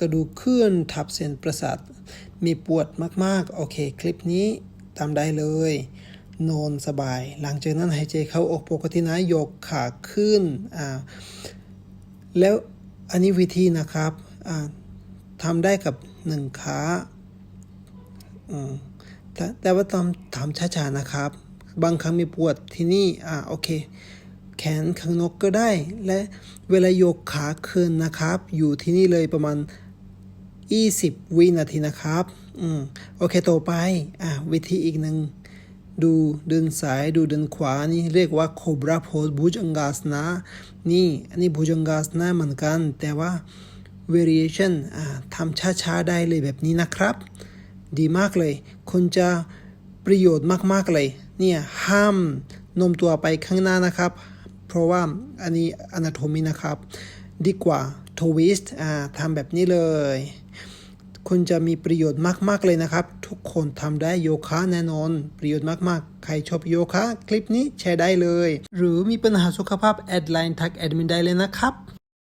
กระดูกเคลื่อนทับเส้นประสาท มีปวดมากๆ โอเค คลิปนี้ทำได้เลย นอนสบาย หลังจากนั้นหายใจเข้าออกปกตินะยกขาขึ้นอ่าแล้วอันนี้วิธีนะครับอ่าทำได้กับหนึ่งขาอืมแต่แต่ว่าต้องทำช้าๆนะครับ บางครั้งมีปวดที่นี่อ่าโอเค แขนข้างนอกก็ได้ และเวลายกขาขึ้นนะครับ อยู่ที่นี่เลยประมาณ 20 วินาทีนะครับ อืม โอเค ต่อไป อะ วิธีอีกหนึ่ง ดูเดินซ้ายดูเดินขวา นี่เรียกว่าโคบราโพสบูจังกาสนะ นี่อันนี้บูจังกาสนะเหมือนกัน แต่ว่า variation อ่าทำช้าๆ ได้เลยแบบนี้นะครับ ดีมากเลย คุณจะประโยชน์มากๆเลย เนี่ย ห้ามนมตัวไปข้างหน้านะครับ เพราะว่าอันนี้ anatomy นะครับ ดีกว่า twist อ่าทำแบบนี้เลย คุณจะมีประโยชน์มาก ๆ เลยนะครับ ทุกคนทำได้โยคะแน่นอน ประโยชน์มาก ๆ ใครชอบโยคะ คลิปนี้แชร์ได้เลย หรือมีปัญหาสุขภาพแอดไลน์ทักแอดมินได้เลยนะครับ